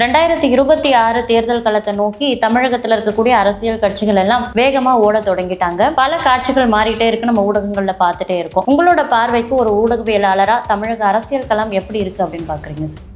ரெண்டாயிரத்தி இருபத்தி ஆறு தேர்தல் களத்தை நோக்கி தமிழகத்துல இருக்கக்கூடிய அரசியல் கட்சிகள் எல்லாம் வேகமா ஓட தொடங்கிட்டாங்க. பல காட்சிகள் மாறிட்டே இருக்கு. நம்ம ஊடகங்கள்ல பார்த்துட்டே இருக்கோம். உங்களோட பார்வைக்கு ஒரு ஊடகவியலாளரா தமிழக அரசியல் களம் எப்படி இருக்கு அப்படின்னு பாக்குறீங்க சார்?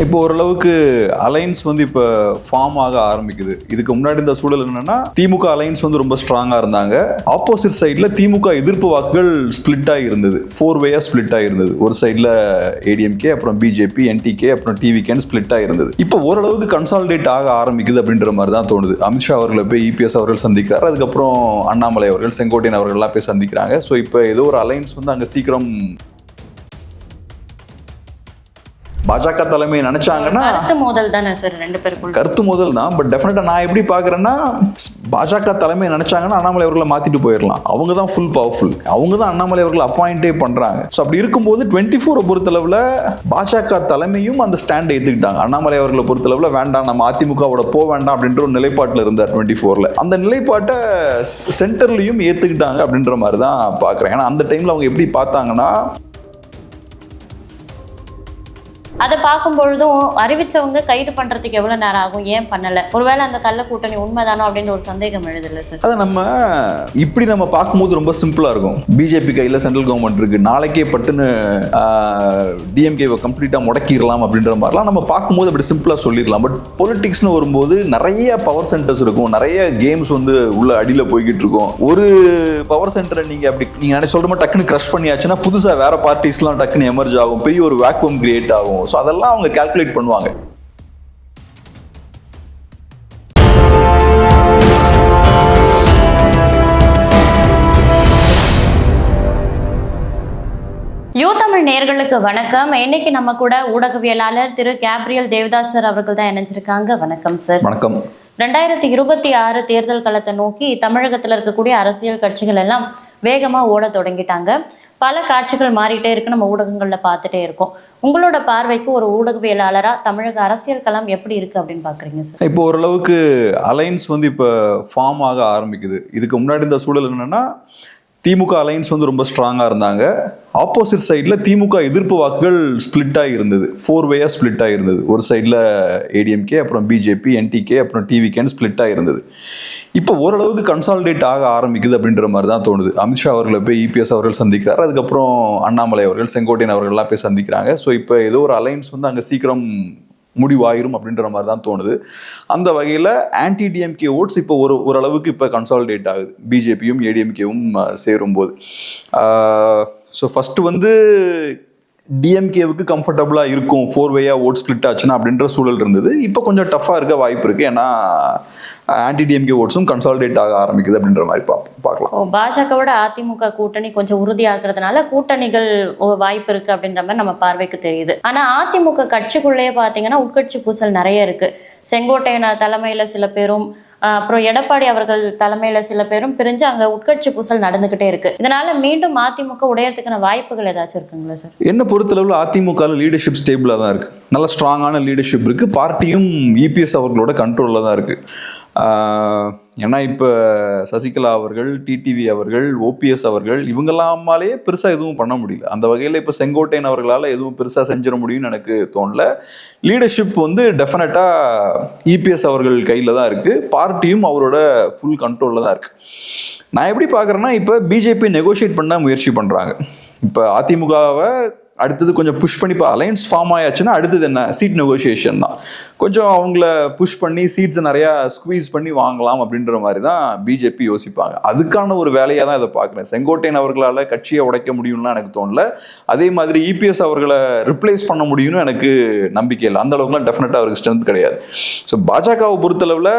இப்போ ஓரளவுக்கு அலைன்ஸ் வந்து இப்போ ஃபார்ம் ஆக ஆரம்பிக்குது. இதுக்கு முன்னாடி இந்த சூழல் என்னன்னா திமுக அலைன்ஸ் வந்து ரொம்ப ஸ்ட்ராங்காக இருந்தாங்க. ஆப்போசிட் சைடில் திமுக எதிர்ப்பு வாக்குகள் ஸ்பிளிட் ஆகி இருந்தது. ஃபோர் வேயாக ஸ்பிளிட் ஆகி இருந்தது. ஒரு சைடில் ஏடிஎம்கே அப்புறம் பிஜேபி என்டிகே அப்புறம் டிவிகேன்னு ஸ்பிளிட் ஆகி இருந்தது. இப்போ ஓரளவுக்கு கன்சாலிடேட் ஆக ஆரம்பிக்குது அப்படின்ற மாதிரி தான் தோணுது. அமித்ஷா அவர்களை போய் இபிஎஸ் அவர்கள் சந்திக்கிறார். அதுக்கப்புறம் அண்ணாமலை அவர்கள் செங்கோட்டையன் அவர்கள்லாம் போய் சந்திக்கிறாங்க. ஸோ இப்போ ஏதோ ஒரு அலைன்ஸ் வந்து அங்கே சீக்கிரம் பாஜக தலைமை நினைச்சாங்கன்னா கருத்து மோதல் தானே சார் ரெண்டு பேருக்குள்ள? கருத்து முதல் தான். பட் டெஃபினட்டா நான் எப்படி பார்க்குறேன்னா பாஜக தலைமை நினைச்சாங்கன்னா அண்ணாமலை அவர்களை மாத்திட்டு போயிடலாம். அவங்க தான் ஃபுல் பவர்ஃபுல் அவங்க தான் அண்ணாமலை அவர்களை அப்பாயிண்டே பண்றாங்க. ஸோ அப்படி இருக்கும்போது டுவெண்ட்டி ஃபோரை பொறுத்தளவில் பாஜக தலைமையும் அந்த ஸ்டாண்ட் ஏற்றுக்கிட்டாங்க அண்ணாமலை அவர்களை பொறுத்தளவில் வேண்டாம் நம்ம அதிமுகவோட போக வேண்டாம் அப்படின்ற ஒரு நிலைப்பாட்டில் இருந்தார் டுவெண்ட்டி ஃபோரில் அந்த நிலைப்பாட்டை சென்டர்லையும் ஏற்றுக்கிட்டாங்க அப்படின்ற மாதிரி தான் பார்க்குறேன். ஏன்னா அந்த டைமில் அவங்க எப்படி பார்த்தாங்கன்னா அதை பார்க்கும் பொழுதும் அறிவிச்சவங்க கைது பண்றதுக்கு எவ்வளவு நேரம் ஆகும்? ஏன் பண்ணல? ஒருவேளை அந்த கள்ள கூட்டணி உண்மைதானோ அப்படின்ற ஒரு சந்தேகம் எழுதுல சார் அதை நம்ம இப்படி நம்ம பார்க்கும்போது ரொம்ப சிம்பிளாக இருக்கும். பிஜேபி கையில் சென்ட்ரல் கவர்மெண்ட் இருக்கு. நாளைக்கே பட்டுன்னு டிஎம்கேவை கம்ப்ளீட்டாக முடக்கிடலாம் அப்படின்ற மாதிரிலாம் நம்ம பார்க்கும்போது அப்படி சிம்பிளாக சொல்லிடலாம். பட் பொலிட்டிக்ஸ்னு வரும்போது நிறைய பவர் சென்டர்ஸ் இருக்கும். நிறைய கேம்ஸ் வந்து உள்ள அடியில் போய்கிட்டு இருக்கும். ஒரு பவர் சென்டரை நீங்கள் அப்படி நீங்கள் நினைச்சு சொல்கிற மாதிரி டக்குன்னு க்ரஷ் பண்ணியாச்சுன்னா புதுசாக வேற பார்ட்டிஸ்லாம் டக்குன்னு எமர்ஜ் ஆகும். பெரிய ஒரு வேக்யூம் கிரியேட் ஆகும். ஸோ அதெல்லாம் அவங்க கால்குலேட் பண்ணுவாங்க. யூ தமிழ் நேர்களுக்கு வணக்கம். இன்னைக்கு நம்ம கூட ஊடகவியலாளர் திரு கேப்ரியல் தேவதாஸ் சார் அவர்கள் தான் இணைஞ்சிருக்காங்க. வணக்கம் சார் வணக்கம். ரெண்டாயிரத்தி இருபத்தி ஆறு தேர்தல் களத்தை நோக்கி தமிழகத்துல இருக்கக்கூடிய அரசியல் கட்சிகள் எல்லாம் வேகமா ஓட தொடங்கிட்டாங்க. பல காட்சிகள் மாறிட்டே இருக்கு நம்ம ஊடகங்களில் பார்த்துட்டே இருக்கோம். உங்களோட பார்வைக்கு ஒரு ஊடகவியலாளராக தமிழக அரசியல் களம் எப்படி இருக்கு அப்படின்னு பாக்குறீங்க சார்? இப்போ ஓரளவுக்கு அலைன்ஸ் வந்து இப்போ ஃபார்ம் ஆக ஆரம்பிக்குது. இதுக்கு முன்னாடி இந்த சூழல் என்னன்னா திமுக அலைன்ஸ் வந்து ரொம்ப ஸ்ட்ராங்காக இருந்தாங்க. ஆப்போசிட் சைடில் திமுக எதிர்ப்பு வாக்குகள் ஸ்பிளிட்டாக இருந்தது. ஃபோர் வேயாக ஸ்பிளிட்டாக இருந்தது. ஒரு சைடில் ஏடிஎம்கே அப்புறம் பிஜேபி என்டிகே அப்புறம் டிவிகேன்னு ஸ்பிளிட்டாக இருந்தது. இப்போ ஓரளவுக்கு கன்சாலிடேட் ஆக ஆரம்பிக்குது அப்படின்ற மாதிரி தான் தோணுது. அமித்ஷா அவர்களை போய் இபிஎஸ் அவர்கள் சந்திக்கிறார். அதுக்கப்புறம் அண்ணாமலை அவர்கள் செங்கோட்டையன் அவர்கள்லாம் போய் சந்திக்கிறாங்க. ஸோ இப்போ ஏதோ ஒரு அலைன்ஸ் வந்து அங்கே சீக்கிரம் முடிவாயிரும் அப்படின்ற மாதிரி தான் தோணுது. அந்த வகையில் ஆன்டி டிஎம்கே ஓட்ஸ் இப்போ ஒரு ஓரளவுக்கு இப்போ கன்சாலிடேட் ஆகுது. பிஜேபியும் ஏடிஎம்கேவும் சேரும்போது. ஸோ ஃபஸ்ட்டு வந்து டிஎம்கேவுக்கு கம்ஃபர்டபுளாக இருக்கும். ஃபோர் வேயாக ஓட் ஸ்பிளிட் ஆச்சுன்னா அப்படின்ற சூழல் இருந்தது. இப்போ கொஞ்சம் டஃப்பாக இருக்க வாய்ப்பு இருக்குது ஏன்னா ஆன்டி டிஎம்கே ஓட்ஸும் கன்சாலிடேட் ஆக ஆரம்பிக்குது அப்படின்ற மாதிரி பார்க்கலாம். பாஜகவோட அதிமுக கூட்டணி கொஞ்சம் உறுதியாகிறதுனால கூட்டணிகள் வாய்ப்பு இருக்கு அப்படின்ற மாதிரி நம்ம பார்வைக்கு தெரியுது. ஆனா அதிமுக கட்சிக்குள்ளேயே பாத்தீங்கன்னா உட்கட்சி பூசல் நிறைய இருக்கு. செங்கோட்டையன் தலைமையில சில பேரும் அப்புறம் எடப்பாடி அவர்கள் தலைமையில சில பேரும் பிரிஞ்சு அங்க உட்கட்சி பூசல் நடந்துகிட்டே இருக்கு. இதனால மீண்டும் அதிமுக உடையறதுக்கான வாய்ப்புகள் ஏதாச்சும் இருக்குங்களா சார்? என்ன பொறுத்தளவில் அதிமுக லீடர்ஷிப் ஸ்டேபிளாக தான் இருக்குது நல்ல ஸ்ட்ராங்கான லீடர்ஷிப் இருக்குது பார்ட்டியும் இபிஎஸ் அவர்களோட கண்ட்ரோலில் தான் இருக்குது ஏன்னா இப்போ சசிகலா அவர்கள் டிடிவி அவர்கள் ஓபிஎஸ் அவர்கள் இவங்கெல்லாமாலே பெருசாக எதுவும் பண்ண முடியல. அந்த வகையில் இப்போ செங்கோட்டையன் அவர்களால் எதுவும் பெருசாக செஞ்சிட முடியும்னு எனக்கு தோணல. லீடர்ஷிப் வந்து டெஃபினட்டாக இபிஎஸ் அவர்கள் கையில் தான் இருக்குது பார்ட்டியும் அவரோட ஃபுல் கண்ட்ரோலில் தான் இருக்குது நான் எப்படி பார்க்குறேன்னா இப்போ பிஜேபி நெகோஷியேட் பண்ண முயற்சி பண்ணுறாங்க இப்போ அதிமுகவை அடுத்தது கொஞ்சம் புஷ் பண்ணி இப்போ அலையன்ஸ் ஃபார்ம் ஆயாச்சுன்னா அடுத்தது என்ன? சீட் நெகோசியேஷன் தான். கொஞ்சம் அவங்கள புஷ் பண்ணி சீட்ஸை நிறையா ஸ்குவீஸ் பண்ணி வாங்கலாம் அப்படின்ற மாதிரி தான் பிஜேபி யோசிப்பாங்க. அதுக்கான ஒரு வேலையாக தான் இதை பார்க்குறேன். செங்கோட்டையன் அவர்களால் கட்சியை உடைக்க முடியும்லாம் எனக்கு தோணல. அதே மாதிரி இபிஎஸ் அவர்களை ரிப்ளேஸ் பண்ண முடியும்னு எனக்கு நம்பிக்கை இல்லை. அந்த அளவுக்குலாம் டெஃபினட்டாக அவருக்கு ஸ்ட்ரென்த் கிடையாது. ஸோ பாஜகவை பொறுத்தளவில்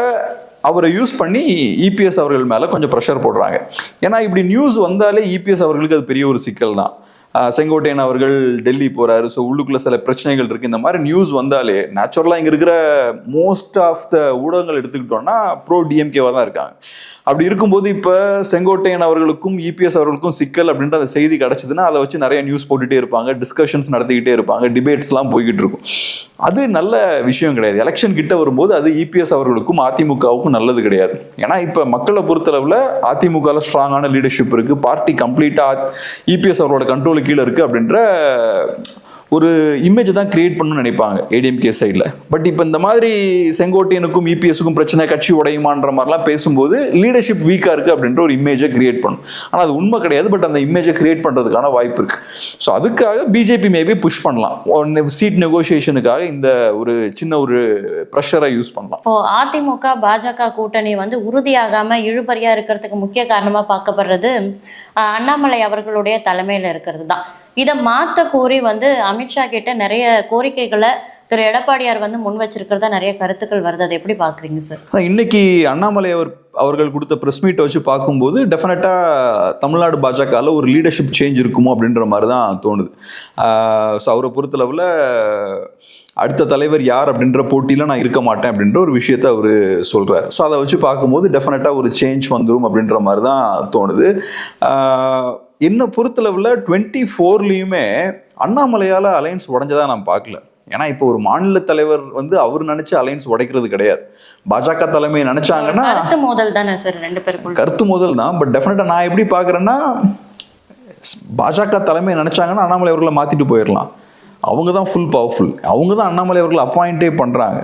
அவரை யூஸ் பண்ணி இபிஎஸ் அவர்கள் மேலே கொஞ்சம் ப்ரெஷர் போடுறாங்க. ஏன்னா இப்படி நியூஸ் வந்தாலே இபிஎஸ் அவர்களுக்கு அது பெரிய ஒரு சிக்கல் தான். செங்கோட்டையன் அவர்கள் டெல்லி போறாரு. ஸோ உள்ளுக்குள்ள சில பிரச்சனைகள் இருக்கு. இந்த மாதிரி நியூஸ் வந்தாலே நேச்சுரலாக இங்க இருக்கிற மோஸ்ட் ஆஃப் த ஊடகங்கள் எடுத்துக்கிட்டோம்னா ப்ரோ டிஎம்கேவா தான் இருக்காங்க. அப்படி இருக்கும்போது இப்போ செங்கோட்டையன் அவர்களுக்கும் இபிஎஸ் அவர்களுக்கும் சிக்கல் அப்படின்ற அந்த செய்தி கிடச்சிதுன்னா அதை வச்சு நிறைய நியூஸ் போட்டுகிட்டே இருப்பாங்க டிஸ்கஷன்ஸ் நடத்திக்கிட்டே இருப்பாங்க டிபேட்ஸ்லாம் போய்கிட்டு இருக்கும். அது நல்ல விஷயம் கிடையாது. எலெக்ஷன் கிட்ட வரும்போது அது இபிஎஸ் அவர்களுக்கும் அதிமுகவுக்கும் நல்லது கிடையாது. ஏன்னா இப்போ மக்களை பொறுத்தளவில் அதிமுகவில் ஸ்ட்ராங்கான லீடர்ஷிப் இருக்குது பார்ட்டி கம்ப்ளீட்டாக இபிஎஸ் அவரோட கண்ட்ரோலு கீழே இருக்குது அப்படின்ற ஒரு இமேஜ் தான் கிரியேட் பண்ணணும்னு நினைப்பாங்க ஏடிஎம்கே சைடில் பட் இப்போ இந்த மாதிரி செங்கோட்டையனுக்கும் இபிஎஸ்க்கும் பிரச்சனை கட்சி உடையுமான்ற மாதிரிலாம் பேசும்போது லீடர்ஷிப் வீக்காக இருக்குது அப்படின்ற ஒரு இமேஜை கிரியேட் பண்ணும். ஆனால் அது உண்மை கிடையாது பட் அந்த இமேஜை கிரியேட் பண்ணுறதுக்கான வாய்ப்பு இருக்குது ஸோ அதுக்காக பிஜேபி மேபி புஷ் பண்ணலாம். சீட் நெகோசியேஷனுக்காக இந்த ஒரு சின்ன ஒரு ப்ரெஷரை யூஸ் பண்ணலாம். இப்போ அதிமுக பாஜக கூட்டணி வந்து உறுதியாகாமல் இழுபறியாக இருக்கிறதுக்கு முக்கிய காரணமாக பார்க்கப்படுறது அண்ணாமலை அவர்களுடைய தலைமையில் இருக்கிறது தான். இதை மாத்த கோரி வந்து அமித்ஷா கிட்ட நிறைய கோரிக்கைகளை திரு எடப்பாடியார் வந்து முன் வச்சிருக்கிறதா நிறைய கருத்துக்கள் வருது. அதை எப்படி பாக்குறீங்க சார்? இன்னைக்கு அண்ணாமலை அவர் அவர்கள் கொடுத்த ப்ரெஸ் மீட்டை வச்சு பார்க்கும்போது டெஃபினட்டாக தமிழ்நாடு பாஜகவில் ஒரு லீடர்ஷிப் சேஞ்ச் இருக்குமோ அப்படின்ற மாதிரி தான் தோணுது ஸோ அவரை பொறுத்தளவில் அடுத்த தலைவர் யார் அப்படின்ற போட்டியில் நான் இருக்க மாட்டேன் அப்படின்ற ஒரு விஷயத்த அவர் சொல்கிறார் ஸோ அதை வச்சு பார்க்கும்போது டெஃபினட்டாக ஒரு சேஞ்ச் வந்துடும் அப்படின்ற மாதிரி தான் தோணுது என்னை பொறுத்தளவில் டுவெண்ட்டி ஃபோர்லேயுமே அண்ணாமலையால் அலைன்ஸ் உடஞ்சதா நான் பார்க்கல. ஏன்னா இப்போ ஒரு மாநில தலைவர் வந்து அவர் நினைச்சு அலைன்ஸ் உடைக்கிறது கிடையாது. பாஜக தலைமை நினைச்சாங்கன்னா கருத்து மோதல் தானே சார் ரெண்டு பேருக்குள்ள? கருத்து முதல் தான். பட் டெஃபினட்டா நான் எப்படி பார்க்குறேன்னா பாஜக தலைமை நினைச்சாங்கன்னா அண்ணாமலை அவர்களை மாத்திட்டு போயிடலாம் அவங்க தான் ஃபுல் பவர்ஃபுல் அவங்க தான் அண்ணாமலை அவர்களை அப்பாயிண்டே பண்றாங்க.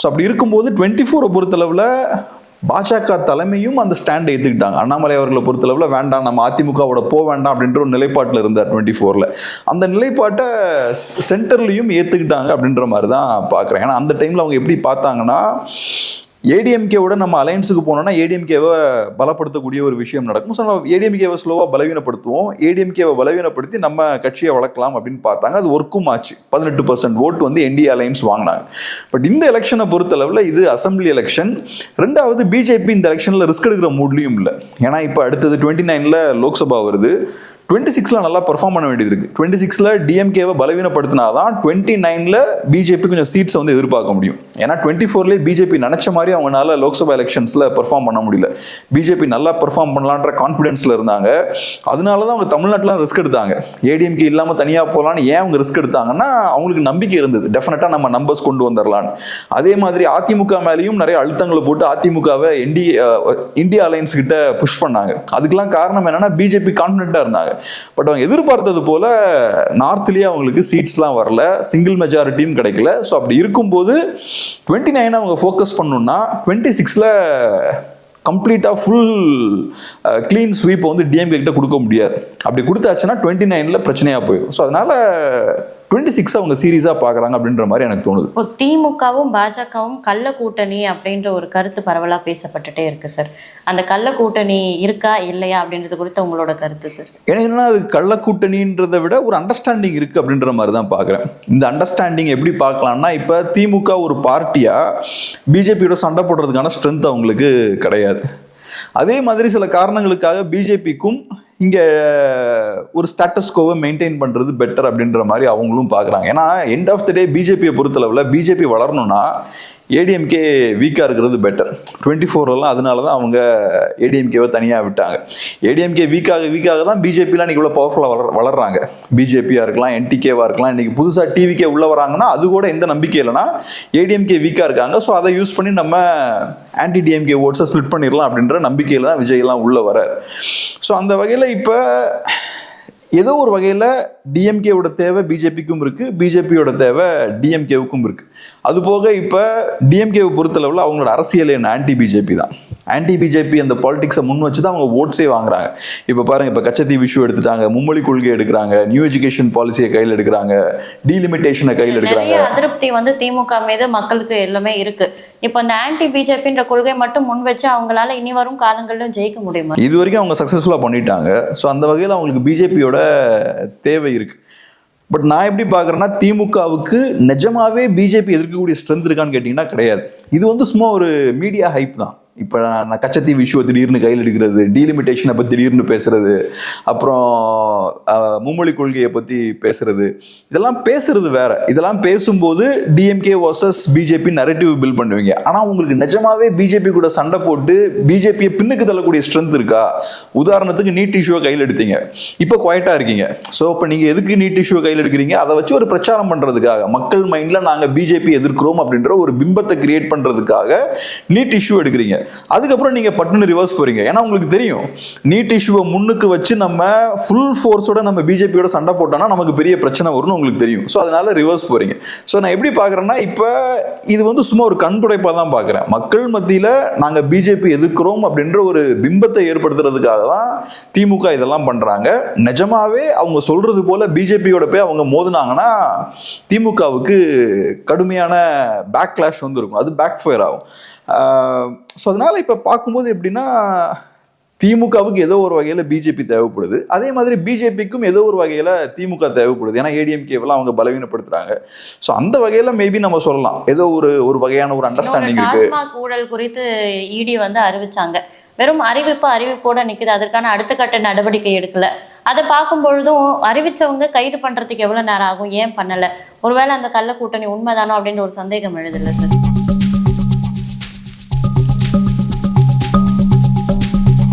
ஸோ அப்படி இருக்கும்போது டுவெண்ட்டி ஃபோரை பொறுத்தளவில் பாஜக தலைமையும் அந்த ஸ்டாண்ட் ஏற்றுக்கிட்டாங்க அண்ணாமலை அவர்களை பொறுத்தளவில் வேண்டாம் நம்ம அதிமுகவோட போக வேண்டாம் அப்படின்ற ஒரு நிலைப்பாட்டில் இருந்தார் டுவெண்ட்டி ஃபோரில் அந்த நிலைப்பாட்டை சென்டர்லையும் ஏற்றுக்கிட்டாங்க அப்படின்ற மாதிரி தான் பார்க்குறேன் ஏன்னா அந்த டைமில் அவங்க எப்படி பார்த்தாங்கன்னா ஏடிஎம்கேவோட நம்ம அலையன்ஸுக்கு போனோம்னா ஏடிஎம்கேவை பலப்படுத்தக்கூடிய ஒரு விஷயம் நடக்கும். ஸோ நம்ம ஏடிஎம்கேவை ஸ்லோவாக பலவீனப்படுத்துவோம். ஏடிஎம்கேவை பலவீனப்படுத்தி நம்ம கட்சியை வளர்க்கலாம் அப்படின்னு பார்த்தாங்க. அது ஒர்க்கும் ஆச்சு. பதினெட்டு பர்சன்ட் ஓட்டு வந்து என்டிஏ அலையன்ஸ் வாங்கினாங்க. பட் இந்த எலெக்ஷனை பொறுத்தளவில் இது அசம்பிளி எலெக்ஷன் ரெண்டாவது பிஜேபி இந்த எலெக்ஷனில் ரிஸ்க் எடுக்கிற மூட்லையும் இல்லை. ஏன்னா இப்போ அடுத்தது டுவெண்ட்டி நைனில் லோக்சபா வருது. டுவெண்ட்டி சிக்ஸில் நல்லா பெர்ஃபார்ம் பண்ண வேண்டியது இருக்குது டுவெண்ட்டி சிக்ஸில் டிஎம்கேவை பலவீனப்படுத்தினா தான் டுவெண்ட்டி நைனில் பிஜேபி கொஞ்சம் சீட்ஸை வந்து எதிர்பார்க்க முடியும். ஏன்னா டுவெண்ட்டி ஃபோர்லேயே பிஜேபி நினச்ச மாதிரி அவங்களால லோக்சபா எலெக்ஷன்ஸில் பெர்ஃபார்ம் பண்ண முடியல. பிஜேபி நல்லா பெர்ஃபார்ம் பண்ணலான்ற கான்ஃபிடென்ஸில் இருந்தாங்க. அதனால தான் அவங்க தமிழ்நாட்டில் ரிஸ்க் எடுத்தாங்க. ஏடிஎம்கே இல்லாமல் தனியாக போகலான்னு ஏன் அவங்க ரிஸ்க் எடுத்தாங்கன்னா அவங்களுக்கு நம்பிக்கை இருந்தது. டெஃபினட்டாக நம்ம நம்பர்ஸ் கொண்டு வந்துடலான்னு அதே மாதிரி அதிமுக மேலேயும் நிறைய அழுத்தங்களை போட்டு அதிமுகவை என்டி இந்தியா அலையன்ஸ் கிட்ட புஷ் பண்ணாங்க. அதுக்கெல்லாம் காரணம் என்னன்னா பிஜேபி கான்ஃபிடென்ட்டாக இருந்தாங்க. பட் அவங்க எதிர்பார்த்தது போல நார்த்லேயே அவங்களுக்கு சீட்ஸ்லாம் வரல. சிங்கிள் மெஜாரிட்டியும் கிடைக்கல. ஸோ அப்படி இருக்கும்போது டுவெண்ட்டி நைன் அவங்க ஃபோக்கஸ் பண்ணணும்னா டுவெண்ட்டி சிக்ஸில் கம்ப்ளீட்டாக ஃபுல் க்ளீன் ஸ்வீப்பை வந்து டிஎம்கே கிட்ட கொடுக்க முடியாது. அப்படி கொடுத்தாச்சுன்னா டுவெண்ட்டி நைனில் பிரச்சனையாக போயிடும். ஸோ அதனால் டுவெண்ட்டி சிக்ஸ் அவங்க சீரியஸாக பார்க்குறாங்க அப்படின்ற மாதிரி எனக்கு தோணுது. இப்போ திமுகவும் பாஜகவும் கள்ள கூட்டணி அப்படின்ற ஒரு கருத்து பரவலா பேசப்பட்டுட்டே இருக்கு சார் அந்த கள்ள கூட்டணி இருக்கா இல்லையா அப்படின்றது குறித்து உங்களோட கருத்து சார் ஏன்னா என்னன்னா அது கள்ளக்கூட்டணின்றதை விட ஒரு அண்டர்ஸ்டாண்டிங் இருக்கு அப்படின்ற மாதிரி தான் பார்க்குறேன். இந்த அண்டர்ஸ்டாண்டிங் எப்படி பார்க்கலாம்னா இப்போ திமுக ஒரு பார்ட்டியா பிஜேபியோட சண்டை போடுறதுக்கான ஸ்ட்ரென்த் அவங்களுக்கு கிடையாது. அதே மாதிரி சில காரணங்களுக்காக பிஜேபிக்கும் இங்கே ஒரு ஸ்டேட்டஸ்கோவை மெயின்டைன் பண்ணுறது பெட்டர் அப்படின்ற மாதிரி அவங்களும் பார்க்குறாங்க. ஏன்னா எண்ட் ஆஃப் த டே பிஜேபியை பொறுத்தளவில் பிஜேபி வளரணும்னா ஏடிஎம்கே வீக்காக இருக்கிறது பெட்டர் டுவெண்ட்டி ஃபோர்லாம் அதனால தான் அவங்க ஏடிஎம்கேவை தனியாக விட்டாங்க. ஏடிஎம்கே வீக்காக வீக்காக தான் பிஜேபிலாம் இன்றைக்கி இவ்வளோ பவர்ஃபுல்லாக வளர் வளர்றாங்க. பிஜேபியாக இருக்கலாம் என்டிகேவாக இருக்கலாம் இன்றைக்கி புதுசாக டிவிக்கே உள்ளே வராங்கன்னா அது கூட எந்த நம்பிக்கை இல்லைன்னா ஏடிஎம்கே வீக்காக இருக்காங்க. ஸோ அதை யூஸ் பண்ணி நம்ம ஆன்டி டிஎம்கே ஓட்ஸை ஸ்ப்ளிட் பண்ணிடலாம் அப்படின்ற நம்பிக்கையில் தான் விஜய்லாம் உள்ளே வரார் ஸோ அந்த வகையில் இப்போ ஏதோ ஒரு வகையில் டிஎம்கேவோட தேவை பிஜேபிக்கும் இருக்குது பிஜேபியோட தேவை டிஎம்கேவுக்கும் இருக்குது அதுபோக இப்போ டிஎம்கேவை பொறுத்தளவில் அவங்களோட அரசியல் என்ன? ஆன்டி பிஜேபி தான். ஆன்டி பிஜேபி அந்த பாலிடிக்ஸை முன் வச்சு தான் அவங்க ஓட்ஸே வாங்குறாங்க. இப்போ பாருங்க இப்போ கச்சத்தீவு இஷ்யூ எடுத்துட்டாங்க மும்மொழி கொள்கை எடுக்கிறாங்க நியூ எஜுகேஷன் பாலிசியை கையில் எடுக்கிறாங்க டீலிமிட்டேஷனை கையில் எடுக்கிறாங்க. அதிருப்தி வந்து திமுக மீது மக்களுக்கு எல்லாமே இருக்கு. இப்போ இந்த ஆன்டி பிஜேபின்ற கொள்கை மட்டும் முன் வச்சு அவங்களால இனி வரும் காலங்களிலும் ஜெயிக்க முடியுமா? இது வரைக்கும் அவங்க சக்ஸஸ்ஃபுல்லாக பண்ணிட்டாங்க. ஸோ அந்த வகையில் அவங்களுக்கு பிஜேபியோட தேவை இருக்கு. பட் நான் எப்படி பார்க்குறேன்னா திமுகவுக்கு நிஜமாவே பிஜேபி எதிர்க்கக்கூடிய ஸ்ட்ரென்த் இருக்கான்னு கேட்டிங்கன்னா கிடையாது. இது வந்து சும்மா ஒரு மீடியா ஹைப் தான். இப்போ நான் கச்சத்தீவு இஷ்யூவை திடீர்னு கையில் எடுக்கிறது டீலிமிட்டேஷனை பற்றி திடீர்னு பேசுறது அப்புறம் மும்மொழி கொள்கையை பற்றி பேசுறது. இதெல்லாம் பேசுறது வேற. இதெல்லாம் பேசும்போது DMK versus BJP narrative build பண்ணுவீங்க. ஆனால் உங்களுக்கு நிஜமாவே பிஜேபி கூட சண்டை போட்டு பிஜேபியை பின்னுக்கு தள்ளக்கூடிய ஸ்ட்ரென்த் இருக்கா? உதாரணத்துக்கு நீட் இஷ்யூவை கையில் எடுத்தீங்க. இப்போ குவாய்ட்டாக இருக்கீங்க. ஸோ இப்போ நீங்கள் எதுக்கு நீட் இஷ்யூவை கையில் எடுக்கிறீங்க? அதை வச்சு ஒரு பிரச்சாரம் பண்ணுறதுக்காக மக்கள் மைண்டில் நாங்கள் பிஜேபி எதிர்க்கிறோம் அப்படின்ற ஒரு பிம்பத்தை கிரியேட் பண்ணுறதுக்காக நீட் இஷ்யூ எடுக்கிறீங்க. அதுக்கப்புறம் நீங்கள் பட்டுன்னு ரிவர்ஸ் போறீங்க. ஏன்னா உங்களுக்கு தெரியும் நீட் இஷ்யூவை முன்னுக்கு வச்சு நம்ம ஃபுல் ஃபோர்ஸோட நம்ம பிஜேபியோட சண்டை போட்டோம்னா நமக்கு பெரிய பிரச்சனை வரும்னு உங்களுக்கு தெரியும். ஸோ அதனால ரிவர்ஸ் போறீங்க. ஸோ நான் எப்படி பார்க்குறேன்னா இப்போ இது வந்து சும்மா ஒரு கண்புடைப்பாக தான் பார்க்குறேன். மக்கள் மத்தியில் நாங்கள் பிஜேபி எதிர்க்கிறோம் அப்படின்ற ஒரு பிம்பத்தை ஏற்படுத்துறதுக்காக தான் திமுக இதெல்லாம் பண்ணுறாங்க நிஜமாவே அவங்க சொல்றது போல பிஜேபியோட போய் அவங்க மோதுனாங்கன்னா திமுகவுக்கு கடுமையான பேக்லாஷ் வந்து இருக்கும் அது பேக் ஃபயர் ஆகும். ஸோ அதனால இப்போ பார்க்கும்போது எப்படின்னா திமுகவுக்கு ஏதோ ஒரு வகையில் பிஜேபி தேவைப்படுது. அதே மாதிரி பிஜேபிக்கும் ஏதோ ஒரு வகையில் திமுக தேவைப்படுது. ஏன்னா ஏடிஎம்கேவெல்லாம் அவங்க பலவீனப்படுத்துறாங்க. ஸோ அந்த வகையில் மேபி நம்ம சொல்லலாம். ஏதோ ஒரு ஒரு வகையான ஒரு அண்டர்ஸ்டாண்டிங் இருக்கு. ஊழல் குறித்து இடி வந்து அறிவிச்சாங்க. வெறும் அறிவிப்பு அறிவிப்போட நிக்குது. அதற்கான அடுத்த கட்ட நடவடிக்கை எடுக்கல. அதை பார்க்கும் பொழுதும் அறிவிச்சவங்க கைது பண்றதுக்கு எவ்வளவு நேரம் ஆகும்? ஏன் பண்ணல? ஒருவேளை அந்த கள்ள கூட்டணி உண்மைதானோ அப்படின்ற ஒரு சந்தேகம் எழுதுல சார்.